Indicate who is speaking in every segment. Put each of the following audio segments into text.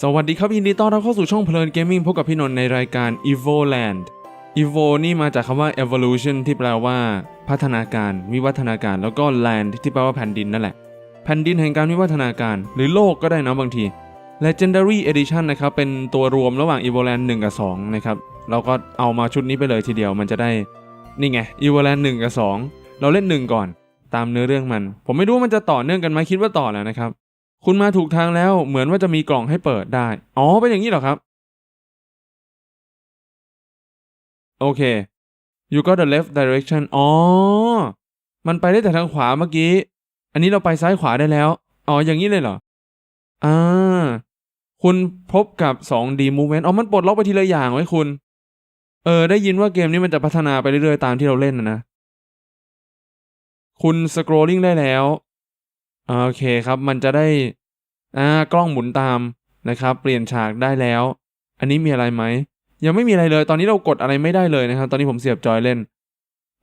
Speaker 1: สวัสดีครับยินดีต้อนรับเข้าสู่ช่องเพลินเกมมิ่งพบกับพี่นนท์ในรายการ Evo Land Evo นี่มาจากคำว่า evolution ที่แปลว่า พัฒนาการ วิวัฒนาการ แล้วก็ land ที่แปลว่าแผ่นดินนั่นแหละ แผ่นดินแห่งการวิวัฒนาการ หรือโลกก็ได้นะบางที Legendary Edition นะครับ เป็นตัวรวมระหว่าง Evo Land 1 กับ 2 นะครับ เราก็เอามาชุดนี้ไปเลยทีเดียวมันจะได้ นี่ไง Evo Land 1 กับ 2 เราเล่น 1 ก่อน ตามเนื้อเรื่องมัน ผมไม่รู้มันจะต่อเนื่องกันไหมคิดว่าต่อแล้วนะครับ คุณมาถูกทางแล้วเหมือนว่าจะมีกล่องให้เปิดได้ อ๋อ เป็นอย่างนี้เหรอครับ โอเค you got the left direction อ๋อ มันไปได้แต่ทางขวาเมื่อกี้ อันนี้เราไปซ้ายขวาได้แล้ว อ๋อ อย่างนี้เลยเหรอ อ่า คุณพบกับ 2D movement อ๋อ มันปลดล็อกไปทีละอย่างไว้คุณ เออ ได้ยินว่าเกมนี้มันจะพัฒนาไปเรื่อยๆ ตามที่เราเล่นนะนะ คุณ scrolling ได้แล้ว โอเคครับ มันจะได้อ่ากล้องหมุนตามนะครับ เปลี่ยนฉากได้แล้ว อันนี้มีอะไรไหม ยังไม่มีอะไรเลย ตอนนี้เรากดอะไรไม่ได้เลยนะครับ ตอนนี้ผมเสียบจอยเล่น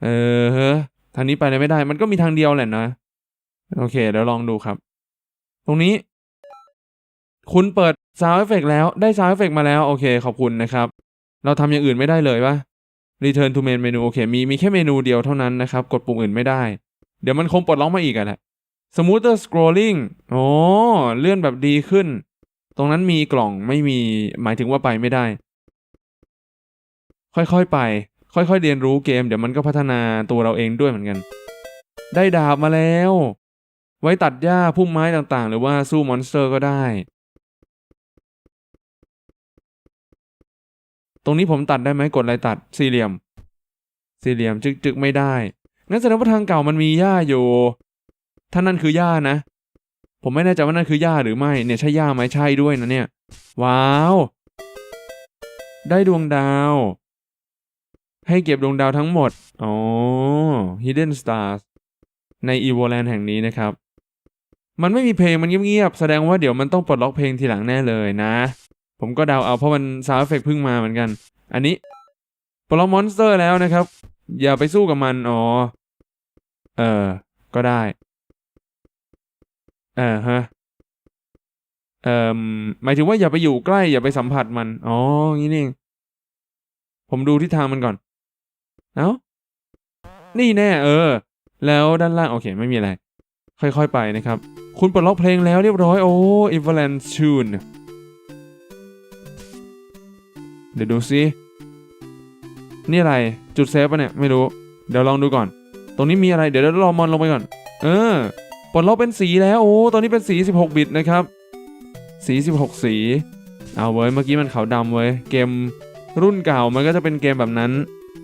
Speaker 1: เออเฮ้อทางนี้ไปไหนไม่ได้ มันก็มีทางเดียวแหละนะ โอเค เดี๋ยวลองดูครับ ตรงนี้ คุณเปิด Sound Effect แล้ว ได้ Sound Effect มาแล้ว โอเค ขอบคุณนะครับ เราทำอย่างอื่นไม่ได้เลยปะ Return to main menu โอเค มีมีแค่เมนูเดียวเท่านั้นนะครับ กดปุ่มอื่นไม่ได้ เดี๋ยวมันคงปลดล็อกมาอีกอะแหละ smoother scrolling โอ้เลื่อนแบบดีขึ้น ตรงนั้นมีกล่องไม่มีหมายถึงว่าไปไม่ได้ ค่อยๆไป ค่อยๆเรียนรู้เกม เดี๋ยวมันก็พัฒนาตัวเราเองด้วยเหมือนกัน ได้ดาบมาแล้ว ไว้ตัดหญ้าพุ่มไม้ต่างๆ หรือว่าสู้มอนสเตอร์ก็ได้ ตรงนี้ผมตัดได้ไหมกดอะไรตัดสี่เหลี่ยม สี่เหลี่ยมจึกๆไม่ได้งั้นแสดงว่าทางเก่ามันมีหญ้าอยู่ ถ้านั่นคือหญ้านะ ผมไม่แน่ใจว่านั่นคือหญ้าหรือไม่ เนี่ยใช่หญ้าไหมใช่ด้วยนะเนี่ย ว้าว ได้ดวงดาว ให้เก็บดวงดาวทั้งหมด อ๋อ Hidden Stars ใน Evo Land แห่งนี้นะครับ มันไม่มีเพลงมันเงียบๆ แสดงว่าเดี๋ยวมันต้องปลดล็อกเพลงทีหลังแน่เลยนะ ผมก็เดาเอาเพราะมันซาวเอฟเฟกเพิ่งมาเหมือนกัน อันนี้ปลดล็อกมอนสเตอร์แล้วนะครับ อย่าไปสู้กับมัน อ๋อ เออ ก็ได้ ออฮะเอ่อหมายถึงว่าอย่าไปอยู่ใกล้อย่าไปสัมผัสมัน อ๋องี้นี่ผมดูทิศทางมันก่อน เอ้า นี่แน่เออ แล้วด้านล่างโอเคไม่มีอะไร ค่อยๆไปนะครับ คุณปลดล็อกเพลงแล้วเรียบร้อย โอ้ i v a l a n c e Tune เดี๋ยวดูซินี่อะไร จุดเซฟปะเนี่ย ไม่รู้ เดี๋ยวลองดูก่อน ตรงนี้มีอะไร เดี๋ยวเรารองมอนลงไปก่อน เออ ปลดล็อกเป็นสีแล้วโอ้ตอนนี้เป็นสี 16 บิตนะครับ สี 16 สีเอาเว้ยเมื่อกี้มันขาวดำเว้ยเกมรุ่นเก่ามันก็จะเป็นเกมแบบนั้น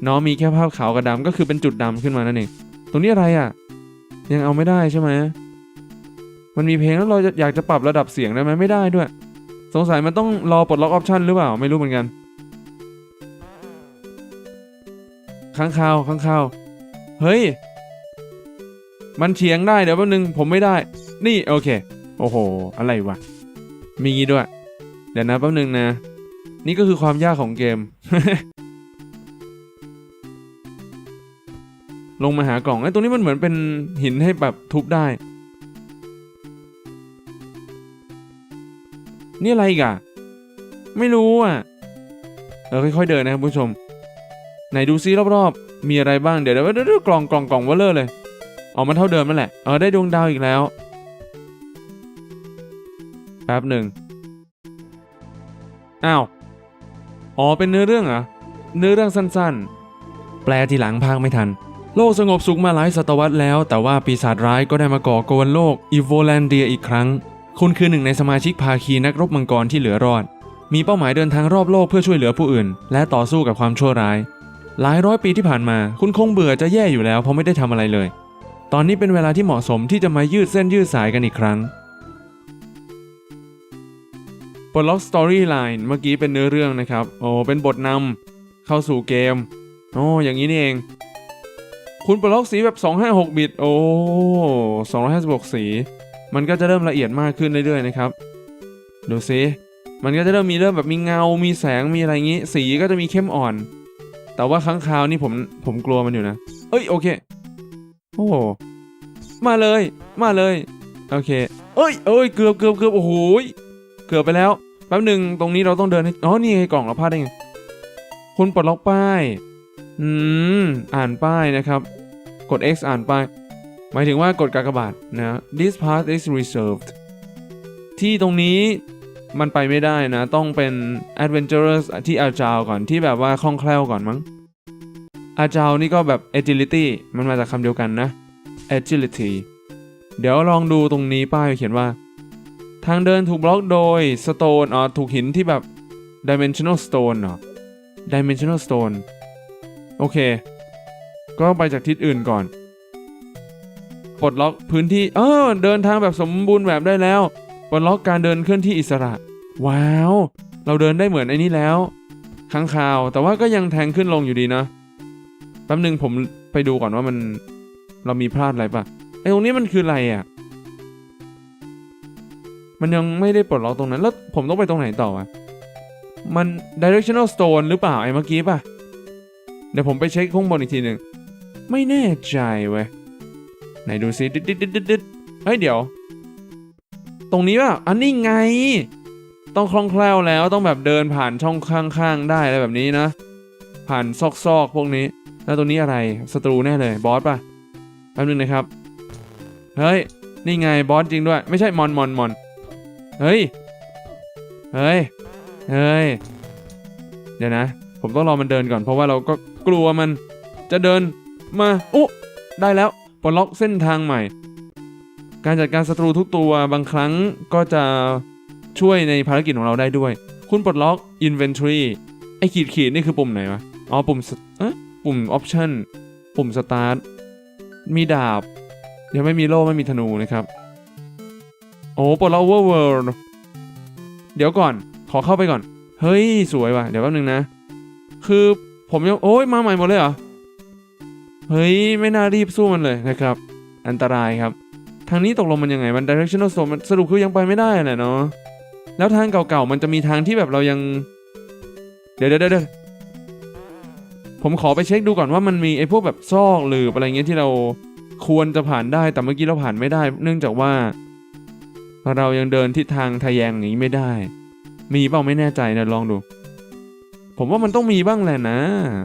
Speaker 1: เนาะมีแค่ภาพขาวกับดำก็คือเป็นจุดดำขึ้นมานั่นเองตรงนี้อะไรอะ ยังเอาไม่ได้ใช่ไหมมันมีเพลงแล้วเราจะอยากจะปรับระดับเสียงได้ไหมไม่ได้ด้วย สงสัยมันต้องรอปลดล็อกออปชันหรือเปล่าไม่รู้เหมือนกันข้างข่าวข้างข่าวเฮ้ย มันเฉียงได้เดี๋ยวแป๊บนึงผมไม่ได้ นี่โอเค โอ้โห อะไรวะ มีงี้ด้วย เดี๋ยวนะแป๊บนึงนะ นี่ก็คือความยากของเกม ลงมาหากล่องไอ้ตรงนี้มันเหมือนเป็นหินให้แบบทุบได้ นี่อะไรอีกะไม่รู้อะ เออค่อยๆเดินนะครับผู้ชม ไหนดูซิรอบๆ มีอะไรบ้างเดี๋ยวเดี๋ยวเดี๋ยวกล่องกล่องกล่องเวลเลอร์เลย ออกมาเท่าเดิมนั่นแหละ เออได้ดวงดาวอีกแล้ว แป๊บหนึ่งอ้าว อ๋อเป็นเนื้อเรื่องเหรอเนื้อเรื่องสั้นๆ แปลทีหลังพากไม่ทัน โลกสงบสุขมาหลายศตวรรษแล้ว แต่ว่าปีศาจร้ายก็ได้มาก่อกวนโลกอีโวแลนเดียอีกครั้ง คุณคือหนึ่งในสมาชิกภาคีนักรบมังกรที่เหลือรอด มีเป้าหมายเดินทางรอบโลกเพื่อช่วยเหลือผู้อื่น และต่อสู้กับความชั่วร้าย หลายร้อยปีที่ผ่านมา คุณคงเบื่อจะแย่อยู่แล้วเพราะไม่ได้ทำอะไรเลย ตอนนี้เป็นเวลาที่เหมาะสมที่จะมายืดเส้นยืดสายกันอีกครั้งปลดล็อกสตอรี่ไลน์เมื่อกี้เป็นเนื้อเรื่องนะครับ โอ้เป็นบทนำเข้าสู่เกม โอ้อย่างนี้นี่เอง คุณปลดล็อกสีแบบ 256 บิต โอ้256 สี มันก็จะเริ่มละเอียดมากขึ้นเรื่อยๆนะครับ ดูซิ มันก็จะเริ่มมีเริ่มแบบมีเงา มีแสง มีอะไรงี้ สีก็จะมีเข้มอ่อน แต่ว่าครั้งคราวนี่ผมผมกลัวมันอยู่นะ เอ้ยโอเค โอ้มาเลย มาเลย โอเค เอ้ยเอ้ย เกือบเกือบเกือบโอ้โหเกือบไปแล้ว แป๊บหนึ่งตรงนี้เราต้องเดินให้อ๋อ นี่ไงกล่องเราพลาดได้ไงคุณปลดล็อกป้าย อืม อ่านป้ายนะครับ กด X อ่านป้าย หมายถึงว่ากดกากบาทนะ this part is reserved ที่ตรงนี้มันไปไม่ได้นะ ต้องเป็น adventurous ที่ agile ก่อนที่แบบว่าคล่องแคล่วก่อนมั้ง agile นี่ก็แบบ agility มันมาจากคำเดียวกันนะ agility เดี๋ยวลองดูตรงนี้ป้ายเขียนว่า ทางเดินถูกบล็อกโดย stone อ๋อถูกหินที่แบบ dimensional stone เหรอ dimensional stone โอเค ก็ไปจากทิศอื่นก่อน ปลดล็อกพื้นที่ เออเดินทางแบบสมบูรณ์แบบได้แล้ว ปลดล็อกการเดินเคลื่อนที่อิสระ ว้าว เราเดินได้เหมือนไอ้นี่แล้วค้างคาว แต่ว่าก็ยังแทงขึ้นลงอยู่ดีนะ แป๊บหนึ่งผมไปดูก่อนว่ามันเรามีพลาดอะไรปะไอตรงนี้มันคืออะไรอะ มันยังไม่ได้ปลดล็อกตรงนั้น แล้วผมต้องไปตรงไหนต่อวะมัน directional stone หรือเปล่าไอ้เมื่อกี้ปะเดี๋ยวผมไปเช็คข้างบนอีกทีหนึ่งไม่แน่ใจเว้ยไหนดูซิดิดดิดดิดดิดดิดเฮ้ยเดี๋ยว ตรงนี้ป่ะอันนี้ไง ต้องคล่องแคล่วแล้วต้องแบบเดินผ่านช่องข้างๆได้อะไรแบบนี้นะ ผ่านซอกๆพวกนี้ แล้วตรงนี้อะไรศัตรูแน่เลยบอสป่ะแป๊บนึงนะครับ เฮ้ย นี่ไงบอสจริงด้วย ไม่ใช่มอนมอนมอนเฮ้ย เฮ้ย เฮ้ย เดี๋ยวนะ ผมต้องรอมันเดินก่อนเพราะว่าเราก็กลัวมันจะเดินมาอุ๊ได้แล้วปลดล็อกเส้นทางใหม่ การจัดการศัตรูทุกตัวบางครั้งก็จะช่วยในภารกิจของเราได้ด้วย คุณปลดล็อก Inventory ไอ้ขีดขีดนี่คือปุ่มไหนวะ อ๋อปุ่มเอ๊ะ ปุ่ม Option ปุ่ม Start มีดาบ ยังไม่มีโล่ไม่มีธนูนะครับ โอ้ปลดล็อก Overworld เดี๋ยวก่อนขอเข้าไปก่อน เฮ้ย สวยว่ะ เดี๋ยวแป๊บนึงนะ คือผมยังโอ้ยมาใหม่หมดเลยเหรอ เฮ้ย ไม่น่ารีบสู้มันเลยนะครับ อันตรายครับ ทางนี้ตกลงมันยังไง มัน directional zone มันสรุปคือยังไปไม่ได้แหละเนาะแล้วทางเก่าๆ มันจะมีทางที่แบบเรายัง เดี๋ยวเดี๋ยวเดี๋ยว ผมขอไปเช็คดูก่อนว่ามันมีไอ้พวกแบบซอกหรืออะไรเงี้ยที่เราควรจะผ่านได้แต่เมื่อกี้เราผ่านไม่ได้ เนื่องจากว่า เรายังเดินทิศทางทะแยงอย่างนี้ไม่ได้ มีเปล่าไม่แน่ใจนะลองดู ผมว่ามันต้องมีบ้างแหละนะ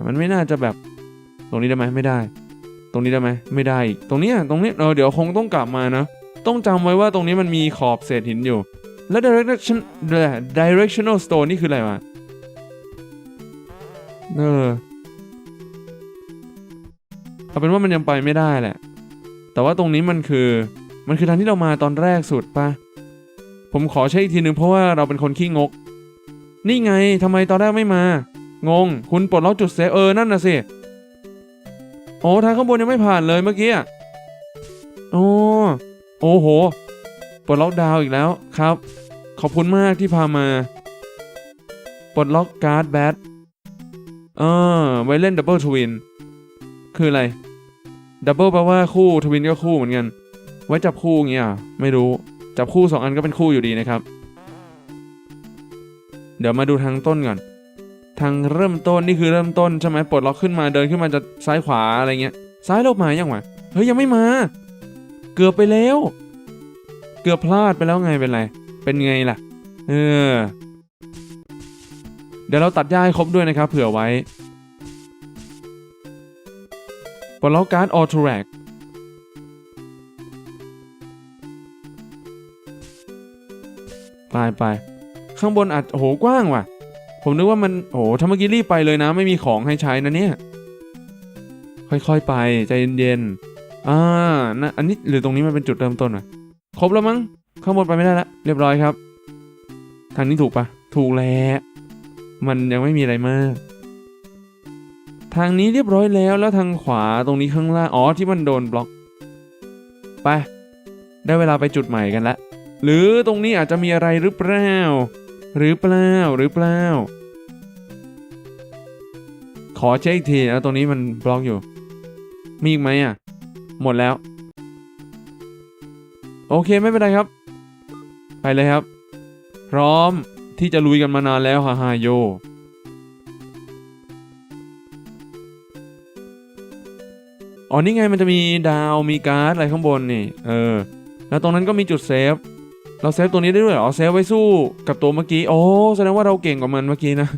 Speaker 1: มันไม่น่าจะแบบ ตรงนี้ได้ไหมไม่ได้ ตรงนี้ได้ไหมไม่ได้อีกตรงนี้ตรงนี้เออเดี๋ยวคงต้องกลับมานะต้องจำไว้ว่าตรงนี้มันมีขอบเศษหินอยู่ แล้ว direction directional stone นี่คืออะไรวะเออ เอาเป็นว่ามันยังไปไม่ได้แหละ แต่ว่าตรงนี้มันคือ มันคือทางที่เรามาตอนแรกสุดปะผมขอเช็คอีกทีหนึ่งเพราะว่าเราเป็นคนขี้งก นี่ไงทำไมตอนแรกไม่มา งง คุณปลดล็อกจุดเซฟเออ นั่นน่ะสิ โอ้ทางข้างบนยังไม่ผ่านเลยเมื่อกี้โอ้โอ้โห ปลดล็อกดาวอีกแล้วครับ ขอบคุณมากที่พามา ปลดล็อกการ์ดแบทเออไว้เล่นดับเบิลทวิน คืออะไร ดับเบิลแปลว่าคู่ทวินก็คู่เหมือนกัน ไว้จับคู่อย่างเงี้ยไม่รู้ จับคู่สองอันก็เป็นคู่อยู่ดีนะครับ เดี๋ยวมาดูทางต้นก่อน ทางเริ่มต้นนี่คือเริ่มต้นใช่ไหมปลดล็อกขึ้นมาเดินขึ้นมาจะซ้ายขวาอะไรเงี้ย ซ้ายเรามายังวะเฮ้ยยังไม่มา เกือบไปแล้ว เกือบพลาดไปแล้วไงเป็นไร เป็นไงล่ะ เออ เดี๋ยวเราตัดหญ้าให้ครบด้วยนะครับ เผื่อไว้ ปลดล็อกการ์ดออโตแรกไปไปข้างบนอาจโหกว้างว่ะ ผมนึกว่ามันโอ้โหถ้าเมื่อกี้รีบไปเลยนะ ไม่มีของให้ใช้นะเนี่ย ค่อยๆไปใจเย็นๆอ่านะอันนี้หรือตรงนี้มันเป็นจุดเริ่มต้นวะครบแล้วมั้งข้างบนไปไม่ได้แล้วเรียบร้อยครับ ทางนี้ถูกปะถูกแล้วมันยังไม่มีอะไรมาก ทางนี้เรียบร้อยแล้วแล้วทางขวาตรงนี้ข้างล่างอ๋อที่มันโดนบล็อก ไป ได้เวลาไปจุดใหม่กันละ หรือตรงนี้อาจจะมีอะไรหรือเปล่า หรือเปล่าหรือเปล่า ขอเช็คอีกทีแล้วตรงนี้มันบล็อกอยู่ มีอีกไหมอะ หมดแล้ว โอเคไม่เป็นไรครับ ไปเลยครับ พร้อมที่จะลุยกันมานานแล้วฮ่าฮ่าโย อ๋อนี่ไงมันจะมีดาวมีการ์ดอะไรข้างบนนี่ เออ แล้วตรงนั้นก็มีจุดเซฟ เราเซฟตัวนี้ได้ด้วยเหรอเซฟไว้สู้กับตัวเมื่อกี้ โอ้แสดงว่าเราเก่งกว่ามันเมื่อกี้นะ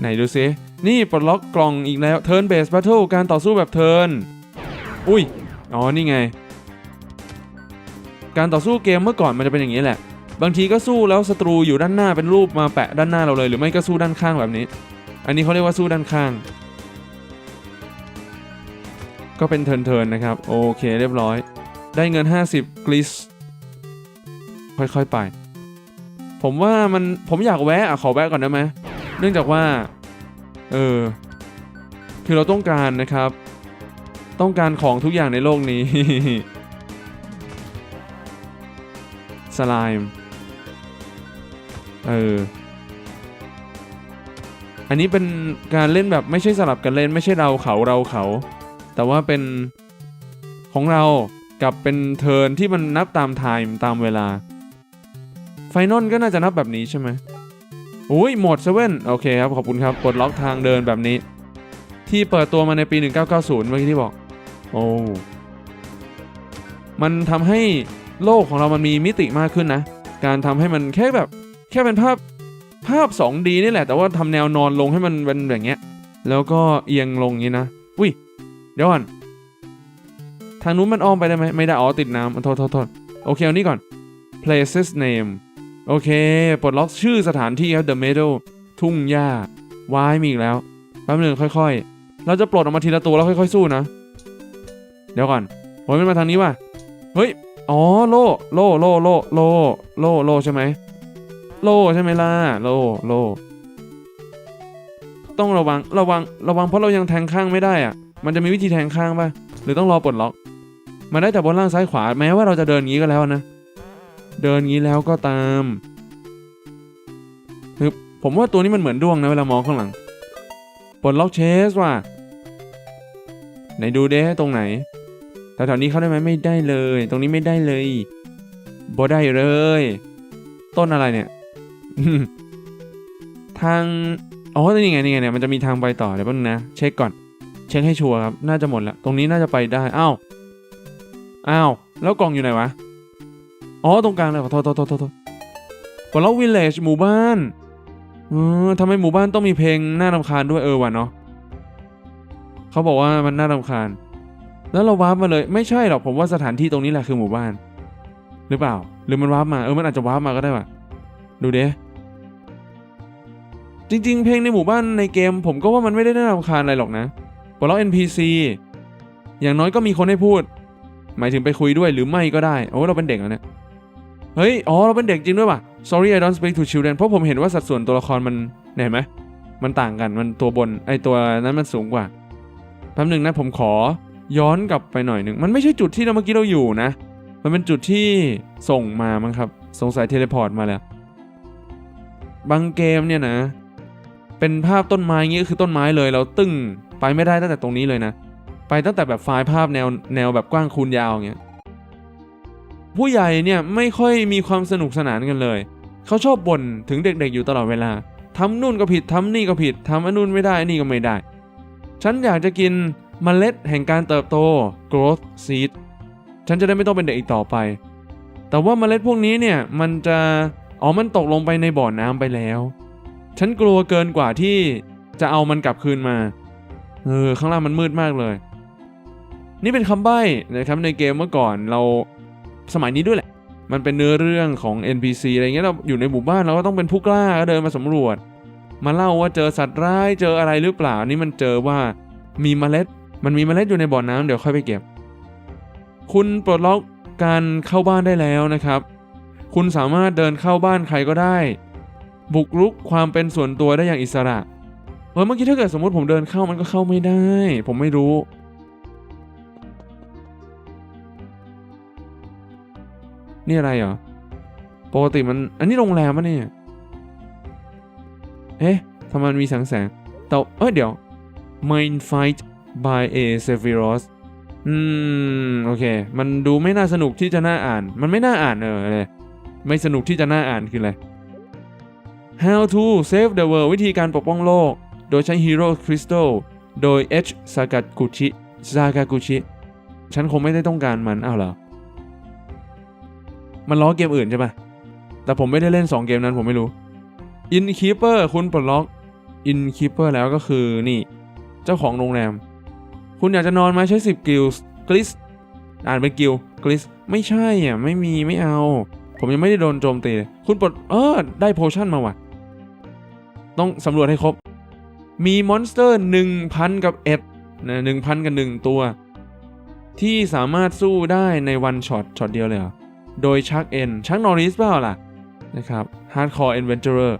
Speaker 1: ไหนดูซินี่ปลดล็อกกล่องอีกแล้ว Turn Based Battle การต่อสู้แบบเทิร์น อุ้ย อ๋อนี่ไง การต่อสู้เกมเมื่อก่อนมันจะเป็นอย่างนี้แหละ บางทีก็สู้แล้วศัตรูอยู่ด้านหน้าเป็นรูปมาแปะด้านหน้าเราเลย หรือไม่ก็สู้ด้านข้างแบบนี้ อันนี้เขาเรียกว่าสู้ด้านข้าง ก็เป็นเทิร์นๆนะครับ โอเคเรียบร้อย ได้เงิน 50กลิสค่อยๆไป ผมว่ามันผมอยากแวะอะขอแวะก่อนได้ไหมเนื่องจากว่า เออ คือเราต้องการนะครับ ต้องการของทุกอย่างในโลกนี้สไลม์เออ อันนี้เป็นการเล่นแบบไม่ใช่สลับกันเล่นไม่ใช่เราเขาเราเขา แต่ว่าเป็นของเรากับเป็นเทิร์นที่มันนับตามไทม์ตามเวลา ไฟนอลก็น่าจะนับแบบนี้ใช่ไหมอุ้ยหมดเซเว่นโอเคครับ ขอบคุณครับปลดล็อกทางเดินแบบนี้ ที่เปิดตัวมาในปี 1990 เมื่อกี้ที่บอก โอ้มันทำให้โลกของเรามันมีมิติมากขึ้นนะ การทำให้มันแค่แบบแค่เป็นภาพภาพ 2D นี่แหละ แต่ว่าทำแนวนอนลงให้มันเป็นอย่างเงี้ย แล้วก็เอียงลงอย่างนี้นะอุ้ย เดี๋ยวก่อนทางนู้นมันอ้อมไปได้ไหมไม่ได้อ๋อติดน้ำโทษโทษโทษโอเคเอานี่ก่อน places name โอเค ปลดล็อกชื่อสถานที่ครับ the meadow ทุ่งหญ้าวายมีอีกแล้วแป๊บหนึงค่อยๆ เราจะปลดออกมาทีละตัวแล้วค่อยๆสู้นะ เดี๋ยวก่อนโอ้ยมันมาทางนี้ว่ะเฮ้ยอ๋อโลโลโลโลโลโลโลใช่ไหมโลใช่ไหมล่ะโลโลต้องระวังระวังระวังเพราะเรายังแทงข้างไม่ได้อะ มันจะมีวิธีแทงข้างป่ะ หรือต้องรอปลดล็อก มาได้แต่บนล่างซ้ายขวา แม้ว่าเราจะเดินงี้ก็แล้วนะ เดินงี้แล้วก็ตามคือผมว่าตัวนี้มันเหมือนด้วงนะเวลามองข้างหลัง ปลดล็อกเชสว่ะ ไหนดูเด้ตรงไหนแถวๆนี้เข้าได้ไหมไม่ได้เลย ตรงนี้ไม่ได้เลยบ่ได้เลย ต้นอะไรเนี่ย ทาง อ๋อ นี่ไง นี่ไงเนี่ย มันจะมีทางไปต่อ เดี๋ยวแป๊บนึงนะ เช็คก่อน เช็คให้ชัวร์ครับ น่าจะหมดแล้วตรงนี้น่าจะไปได้อ้าวอ้าวแล้วกล่องอยู่ไหนวะ อ๋อ ตรงกลางเลยขอโทษโทษโทษโทษปลดล็อกวิลเลจหมู่บ้านเออทำไมหมู่บ้านต้องมีเพลงน่ารำคาญด้วยเออวะเนาะเขาบอกว่ามันน่ารำคาญ แล้วเราวาร์ปมาเลย ไม่ใช่หรอกผมว่าสถานที่ตรงนี้แหละคือหมู่บ้าน หรือเปล่า หรือมันวาร์ปมาเออมันอาจจะวาร์ปมาก็ได้ว่ะดูเด้จริง ๆ เพลงในหมู่บ้านในเกม ผมก็ว่ามันไม่ได้น่ารำคาญอะไรหรอกนะ ปลดล็อก NPC อย่างน้อยก็มีคนให้พูด หมายถึงไปคุยด้วยหรือไม่ก็ได้ โอ้เราเป็นเด็กแล้วเนี่ยเฮ้ย อ๋อ เราเป็นเด็กจริงด้วยว่ะ sorry I don't speak to children เพราะผมเห็นว่าสัดส่วนตัวละครมันเนี่ยเห็นไหม มันต่างกัน มันตัวบน ไอตัวนั้นมันสูงกว่าแป๊บหนึ่งนะผมขอย้อนกลับไปหน่อยหนึ่ง มันไม่ใช่จุดที่เราเมื่อกี้เราอยู่นะ มันเป็นจุดที่ส่งมามั้งครับ สงสัยเทเลพอร์ตมาแล้ว บางเกมเนี่ยนะ เป็นภาพต้นไม้เงี้ยคือต้นไม้เลย เราตึ้ง ไปไม่ได้ตั้งแต่ตรงนี้เลยนะ ไปตั้งแต่แบบไฟล์ภาพแนวแนวแบบกว้างคูณยาวอย่างเงี้ยผู้ใหญ่เนี่ยไม่ค่อยมีความสนุกสนานกันเลย เขาชอบบ่นถึงเด็กๆอยู่ตลอดเวลาทำนู่นก็ผิดทำนี่ก็ผิดทำอันนู่นไม่ได้อนี่ก็ไม่ได้ ฉันอยากจะกินมเมล็ดแห่งการเติบโต growth seed ฉันจะได้ไม่ต้องเป็นเด็กอีกต่อไป แต่ว่าเมล็ดพวกนี้เนี่ยมันจะอ๋อมันตกลงไปในบ่อน้ำไปแล้ว ฉันกลัวเกินกว่าที่จะเอามันกลับคืนมา เออข้างล่างมันมืดมากเลย นี่เป็นคำใบ้นะครับในเกมเมื่อก่อนเราสมัยนี้ด้วยแหละ มันเป็นเนื้อเรื่องของ NPC อะไรเงี้ยเราอยู่ในหมู่บ้านเราก็ต้องเป็นผู้กล้าก็เดินมาสำรวจ มาเล่าว่าเจอสัตว์ร้ายเจออะไรหรือเปล่านี่มันเจอว่ามีเมล็ด มันมีเมล็ดอยู่ในบ่อน้ำเดี๋ยวค่อยไปเก็บ คุณปลดล็อกการเข้าบ้านได้แล้วนะครับ คุณสามารถเดินเข้าบ้านใครก็ได้ บุกรุกความเป็นส่วนตัวได้อย่างอิสระ เออเมื่อกี้ถ้าเกิดสมมติผมเดินเข้ามันก็เข้าไม่ได้ ผมไม่รู้ นี่อะไรเหรอปกติมันอันนี้โรงแรมมะเนี่ยเอ๊ะทำไมมันมีแสงแสงแต่เอ้ยเดี๋ยว Mind Fight by A Sephiroth อืม โอเค มันดูไม่น่าสนุกที่จะน่าอ่าน มันไม่น่าอ่านเออเลยไม่สนุกที่จะน่าอ่านคืออะไร How to Save the World วิธีการปกป้องโลก โดยใช้ Hero Crystal โดย H Sakaguchi Sakaguchi ฉันคงไม่ได้ต้องการมันอ้าวเหรอ มันล้อเกมอื่นใช่ปะแต่ผมไม่ได้เล่น 2 เกมนั้นผมไม่รู้ Innkeeper คุณปลดล็อก Innkeeper แล้วก็คือนี่ เจ้าของโรงแรม คุณอยากจะนอนไหมใช้ 10 กิลส์กลิสอ่านเป็นกิลกลิสไม่ใช่อะไม่มีไม่เอา ผมยังไม่ได้โดนโจมตี คุณปลดเออได้โพชั่นมาว่ะ ต้องสำรวจให้ครบ มีมอนสเตอร์ 1,000 กับเอ็ดนะ1,000 กับ 1 ตัว ที่สามารถสู้ได้ในวันช็อตช็อตเดียวเลยเหรอ โดยชักเอ็นชักนอริสเปล่าล่ะ นะครับฮาร์ดคอร์เอนเวนเจอร์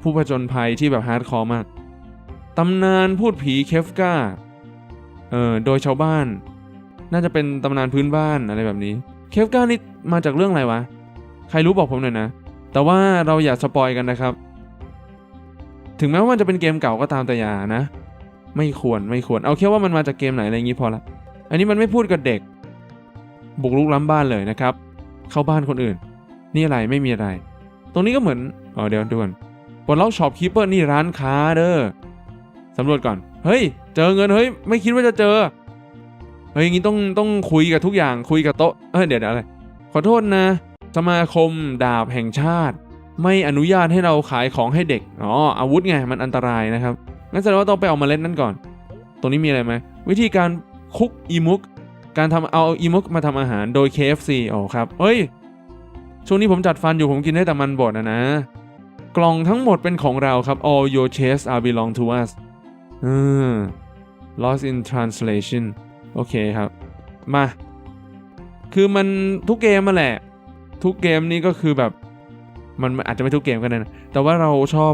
Speaker 1: ผู้ผจญภัยที่แบบฮาร์ดคอร์มาก ตำนานพูดผีเคฟกาเอ่อโดยชาวบ้าน น่าจะเป็นตำนานพื้นบ้านอะไรแบบนี้ เคฟกานี่มาจากเรื่องอะไรวะ ใครรู้บอกผมหน่อยนะ แต่ว่าเราอย่าสปอยกันนะครับ ถึงแม้ว่ามันจะเป็นเกมเก่าก็ตามแต่อย่านะ ไม่ควรไม่ควรเอาแค่ว่ามันมาจากเกมไหนอะไรอย่างนี้พอละอันนี้มันไม่พูดกับเด็ก บุกรุกล้ำบ้านเลยนะครับ เข้าบ้านคนอื่น นี่อะไรไม่มีอะไร ตรงนี้ก็เหมือนอ๋อเดี๋ยวดูก่อนปลดล็อกช็อปคีเปอร์นี่ร้านค้าเด้อสำรวจก่อน เฮ้ย เจอเงินเฮ้ยไม่คิดว่าจะเจอเฮ้ยอย่างนี้ต้องต้องคุยกับทุกอย่างคุยกับโต๊ะเอ้ยเดี๋ยวเดี๋ยวอะไรขอโทษนะ สมาคมดาบแห่งชาติ ไม่อนุญาตให้เราขายของให้เด็ก อ๋อ อาวุธไง มันอันตรายนะครับ งั้นแสดงว่าต้องไปเอาเมาเล็ดนั่นก่อน ตรงนี้มีอะไรไหม วิธีการคุกอีมุก การทำเอาอีมุกมาทำอาหารโดย KFC อ๋อครับเฮ้ย ช่วงนี้ผมจัดฟันอยู่ผมกินได้แต่มันบดนะนะ กล่องทั้งหมดเป็นของเราครับ all your chests are belong to us อืม lost in translation โอเคครับ มา คือมันทุกเกมมาแหละ ทุกเกมนี่ก็คือแบบ มันอาจจะไม่ทุกเกมก็ได้นะแต่ว่าเราชอบ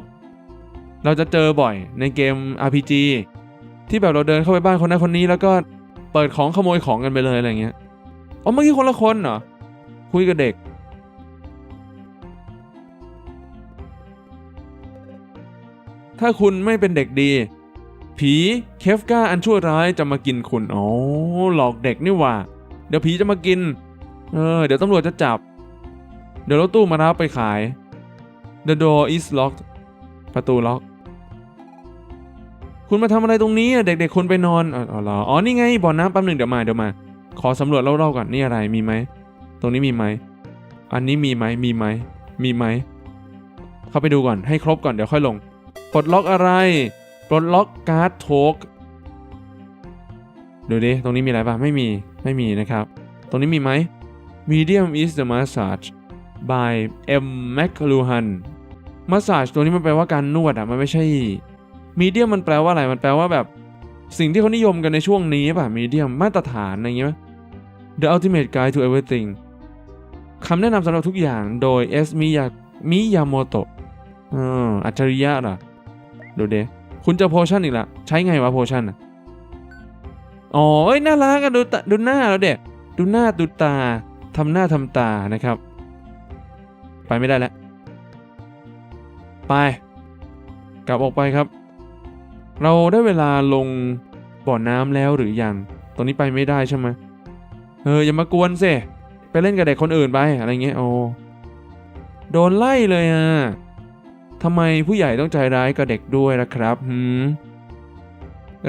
Speaker 1: เราจะเจอบ่อยในเกม RPG ที่แบบเราเดินเข้าไปบ้านคนนั้นคนนี้ แล้วก็เปิดของขโมยของกันไปเลยอะไรเงี้ยอ๋อเมื่อกี้คนละคนเหรอคุยกับเด็ก ถ้าคุณไม่เป็นเด็กดี ผีเคฟกาอันชั่วร้ายจะมากินคุณ อ๋อ หลอกเด็กนี่หว่า เดี๋ยวผีจะมากิน เออ เดี๋ยวตำรวจจะจับ เดี๋ยวรถตู้มารับไปขาย The door is locked ประตูล็อก คุณมาทำอะไรตรงนี้อะเด็กๆคุณไปนอนอ๋ออ๋อเหรออ๋อนี่ไงบ่อน้ำแป๊บหนึ่งเดี๋ยวมาเดี๋ยวมา ขอสำรวจเล่าๆก่อนนี่อะไรมีไหมตรงนี้มีไหมอันนี้มีไหมมีไหมมีไหมเข้าไปดูก่อนให้ครบก่อนเดี๋ยวค่อยลงปลดล็อกอะไรปลดล็อกการ์ดโทกดูดิตรงนี้มีอะไรบ้างไม่มีไม่มีนะครับ ตรงนี้มีไหม Medium is the massage by M. McLuhan massage ตัวนี้มันแปลว่าการนวดอะมันไม่ใช่ medium มันแปลว่าอะไรมันแปลว่าแบบ สิ่งที่เขานิยมกันในช่วงนี้ป่ะ medium มาตรฐานอะไรอย่างเงี้ย The ultimate guide to everything คำแนะนำสำหรับทุกอย่างโดย S. Miya Miyamoto อ่าอัจฉริยะเหรอดูเดคุณจะโพชั่นอีกละใช้ไงวะโพชั่นอะอ๋อเอ้ยน่ารักอะดูตาดูหน้าแล้วเด็กดูหน้าดูตาทำหน้าทำตานะครับ ไปไม่ได้แล้ว ไป กลับออกไปครับ เราได้เวลาลงบ่อน้ำแล้วหรือยัง ตรงนี้ไปไม่ได้ใช่ไหมเอออย่ามากวนสิไปเล่นกับเด็กคนอื่นไปอะไรเงี้ยโอ้โดนไล่เลยอะทำไมผู้ใหญ่ต้องใจร้ายกับเด็กด้วยนะครับหืม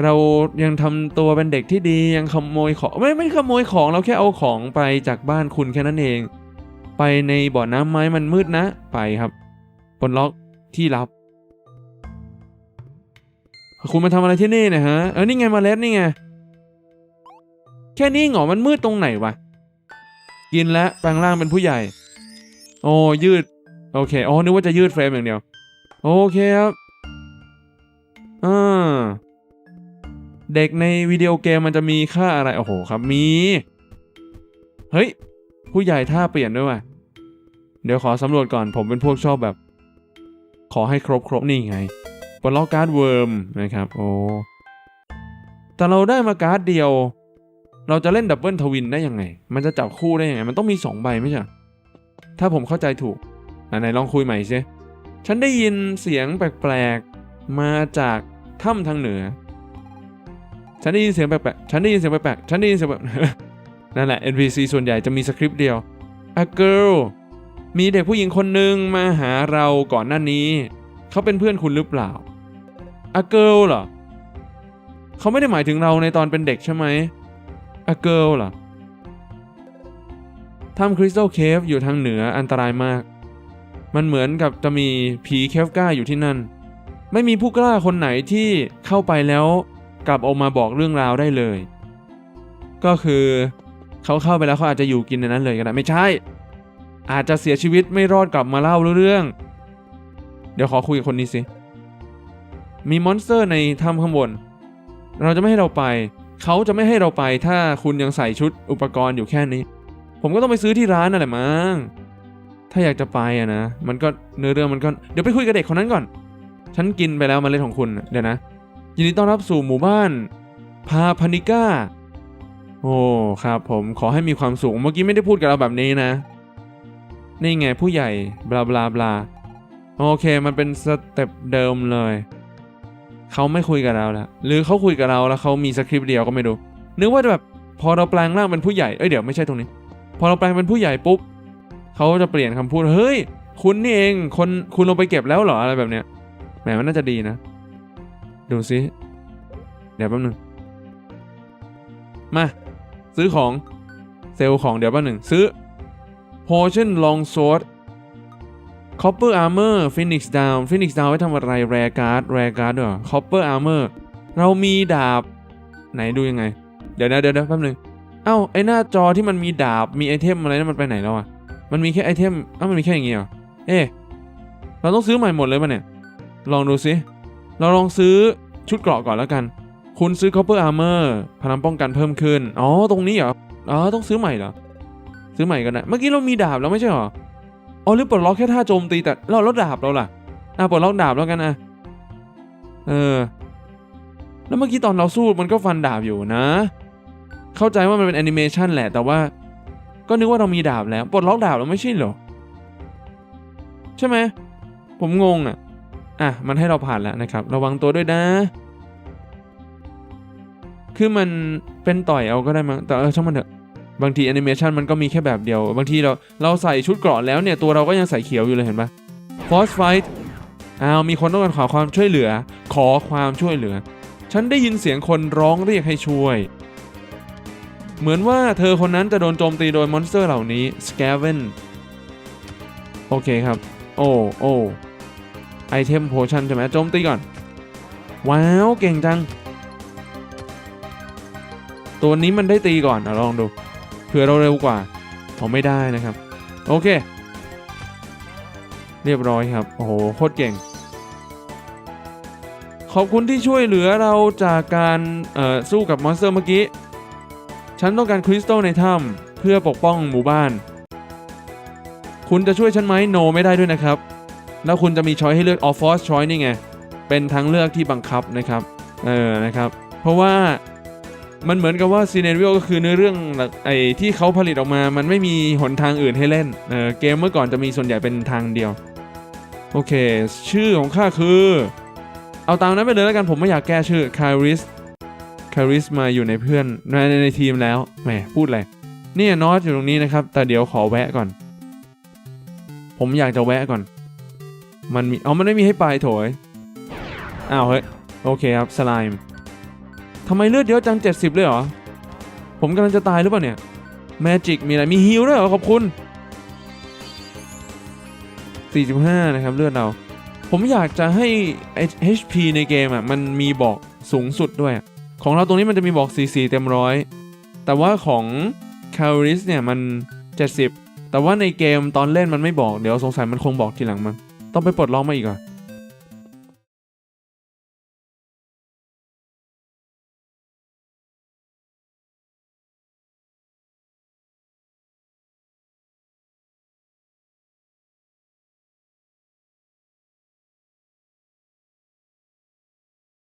Speaker 1: เรายังทำตัวเป็นเด็กที่ดียังขโมยของไม่ไม่ขโมยของเราแค่เอาของไปจากบ้านคุณแค่นั้นเอง ไปในบ่อน้ำไม้มันมืดนะ ไปครับปลดล็อกที่ลับ คุณมาทำอะไรที่นี่นะฮะ เออนี่ไงมาเล็ดนี่ไง แค่นี้เหรอมันมืดตรงไหนวะ กินแล้วแปลงร่างเป็นผู้ใหญ่ โอ้ยืด โอเค อ๋อ นึกว่าจะยืดเฟรมอย่างเดียว โอเคครับอ่าเด็กในวิดีโอเกมมันจะมีค่าอะไร โอ้โหครับมี เฮ้ย ผู้ใหญ่ท่าเปลี่ยนด้วยว่ะเดี๋ยวขอสำรวจก่อนผมเป็นพวกชอบแบบ ขอให้ครบครบนี่ไงปลดล็อกการ์ดเวิร์มนะครับ โอ้แต่เราได้มาการ์ดเดียว เราจะเล่นดับเบิลทวินได้ยังไง มันจะจับคู่ได้ยังไง มันต้องมี 2 ใบไม่ใช่ถ้าผมเข้าใจถูกอะไหนลองคุยใหม่สิฉันได้ยินเสียงแปลกๆมาจากถ้ำทางเหนือ ฉันได้ยินเสียงแปลกๆฉันได้ยินเสียงแปลกๆฉันได้ยินเสียงแบบ นั่นแหละ NPC ส่วนใหญ่จะมีสคริปต์เดียว A girl มีเด็กผู้หญิงคนหนึ่งมาหาเราก่อนหน้านี้ เขาเป็นเพื่อนคุณหรือเปล่า A girl เหรอเขาไม่ได้หมายถึงเราในตอนเป็นเด็กใช่ไหม A girl เหรอถ้ำคริสตัลเคฟอยู่ทางเหนืออันตรายมาก มันเหมือนกับจะมีผีเคฟก้าอยู่ที่นั่น ไม่มีผู้กล้าคนไหนที่เข้าไปแล้วกลับออกมาบอกเรื่องราวได้เลย ก็คือ เขาเข้าไปแล้วเขาอาจจะอยู่กินในนั้นเลยก็ได้ไม่ใช่ อาจจะเสียชีวิตไม่รอดกลับมาเล่าเรื่อง เดี๋ยวขอคุยกับคนนี้สิ มีมอนสเตอร์ในถ้ำข้างบน เราจะไม่ให้เราไป เขาจะไม่ให้เราไปถ้าคุณยังใส่ชุดอุปกรณ์อยู่แค่นี้ ผมก็ต้องไปซื้อที่ร้านนั่นแหละมั้ง ถ้าอยากจะไปอะนะ มันก็เนื้อเรื่องมันก็เดี๋ยวไปคุยกับเด็กคนนั้นก่อน ฉันกินไปแล้วมันเล่ของคุณ เดี๋ยวนะ ยินดีต้อนรับสู่หมู่บ้านพาพานิก้า โอ้ครับผมขอให้มีความสุขเมื่อกี้ไม่ได้พูดกับเราแบบนี้นะนี่ไงผู้ใหญ่บลาบลาบลาโอเคมันเป็นสเต็ปเดิมเลยเขาไม่คุยกับเราแล้วหรือเขาคุยกับเราแล้วเขามีสคริปต์เดียวก็ไม่รู้นึกว่าแบบพอเราแปลงร่างเป็นผู้ใหญ่เอ้ยเดี๋ยวไม่ใช่ตรงนี้ พอเราแปลงเป็นผู้ใหญ่ปุ๊บเขาจะเปลี่ยนคำพูดเฮ้ยคุณนี่เองคนคุณลงไปเก็บแล้วเหรออะไรแบบเนี้ยแหมมันน่าจะดีนะ ดูซิเดี๋ยวแป๊บนึงมา ซื้อของเซลล์ของเดี๋ยวแป๊บหนึ่งซื้อ Potion Long Sword Copper Armor Phoenix Down Phoenix Down ไว้ทำอะไร Rare Card Rare Card ด้วย Copper Armor เรามีดาบ ไหนดูยังไง เดี๋ยวนะเดี๋ยวนะแป๊บหนึงเอ้าไอหน้าจอที่มันมีดาบมีไอเทมอะไรนั่นมันไปไหนแล้วอะมันมีแค่ไอเทมเอ้ามันมีแค่อย่างงี้เหรอเอ๊ะเราต้องซื้อใหม่หมดเลยป่ะเนี่ย ลองดูสิเราลองซื้อชุดเกราะก่อนแล้วกัน คุณซื้อ Copper Armor พลังป้องกันเพิ่มขึ้น อ๋อ ตรงนี้เหรอ อ๋อ ต้องซื้อใหม่เหรอ ซื้อใหม่ก็ได้เมื่อกี้เรามีดาบแล้วไม่ใช่เหรอ อ๋อ หรือปลดล็อกแค่ท่าโจมตีแต่เราลดดาบเราล่ะ อะปลดล็อกดาบแล้วกันอะเออ แล้วเมื่อกี้ตอนเราสู้มันก็ฟันดาบอยู่นะ เข้าใจว่ามันเป็นแอนิเมชันแหละ แต่ว่า ก็นึกว่าเรามีดาบแล้ว ปลดล็อกดาบเราไม่ใช่เหรอ ใช่ไหม ผมงงอะ อะ มันให้เราผ่านแล้วนะครับ ระวังตัวด้วยนะ คือมันเป็นต่อยเอาก็ได้มั้งแต่เออช่างมันเถอะบางทีแอนิเมชันมันก็มีแค่แบบเดียว บางทีเราเราใส่ชุดเกราะแล้วเนี่ย ตัวเราก็ยังใส่เขียวอยู่เลยเห็นปะ Force Fight อ้าวมีคนต้องการขอความช่วยเหลือ ขอความช่วยเหลือ ฉันได้ยินเสียงคนร้องเรียกให้ช่วย เหมือนว่าเธอคนนั้นจะโดนโจมตีโดยมอนสเตอร์เหล่านี้สแกเวนโอเคครับ โอ้โอ้ไอเทมโพชั่นใช่ไหมโจมตีก่อน ว้าว เก่งจัง ตัวนี้มันได้ตีก่อนอลองดูเผื่อเราเร็วกว่าเขาไม่ได้นะครับ โอเค เรียบร้อยครับ โอ้โหโคตรเก่ง ขอบคุณที่ช่วยเหลือเราจากการสู้กับมอนสเตอร์เมื่อกี้ ฉันต้องการคริสตัลในถ้ำเพื่อปกป้องหมู่บ้าน คุณจะช่วยฉันไหมโน ไม่ได้ด้วยนะครับ แล้วคุณจะมีช้อยให้เลือกออฟฟอร์ช้อยนี่ไง เป็นทางเลือกที่บังคับนะครับ เออนะครับ เพราะว่า มันเหมือนกับว่าซีเนริโอก็คือเนื้อเรื่องไอ้ที่เขาผลิตออกมา มันไม่มีหนทางอื่นให้เล่นเออเกมเมื่อก่อนจะมีส่วนใหญ่เป็นทางเดียว โอเค ชื่อของข้าคือ เอาตามนั้นไปเลยแล้วกันผมไม่อยากแก้ชื่อคาริสคาริสมาอยู่ในเพื่อนในในในทีมแล้วแหมพูดอะไรเนี่ยนอตอยู่ตรงนี้นะครับ แต่เดี๋ยวขอแวะก่อน ผมอยากจะแวะก่อน มันมีเอามันไม่มีให้ไปโถยอ้าวเฮ้ยโอเคครับสไลม์ ทำไมเลือดเยอะจัง 70 เลยเหรอ ผมกำลังจะตายหรือเปล่าเนี่ยแมจิกมีอะไร มีฮิลด้วยเหรอ ขอบคุณ 45 นะครับ เลือดเรา ผมอยากจะให้ HP ในเกมอะ มันมีบอกสูงสุดด้วย ของเราตรงนี้มันจะมีบอก 44 เต็มร้อย แต่ว่าของ c a r i s เนี่ย มัน 70 แต่ว่าในเกมตอนเล่นมันไม่บอก เดี๋ยวสงสัยมันคงบอกทีหลังมันต้องไปปลดล็อกมาอีกอะ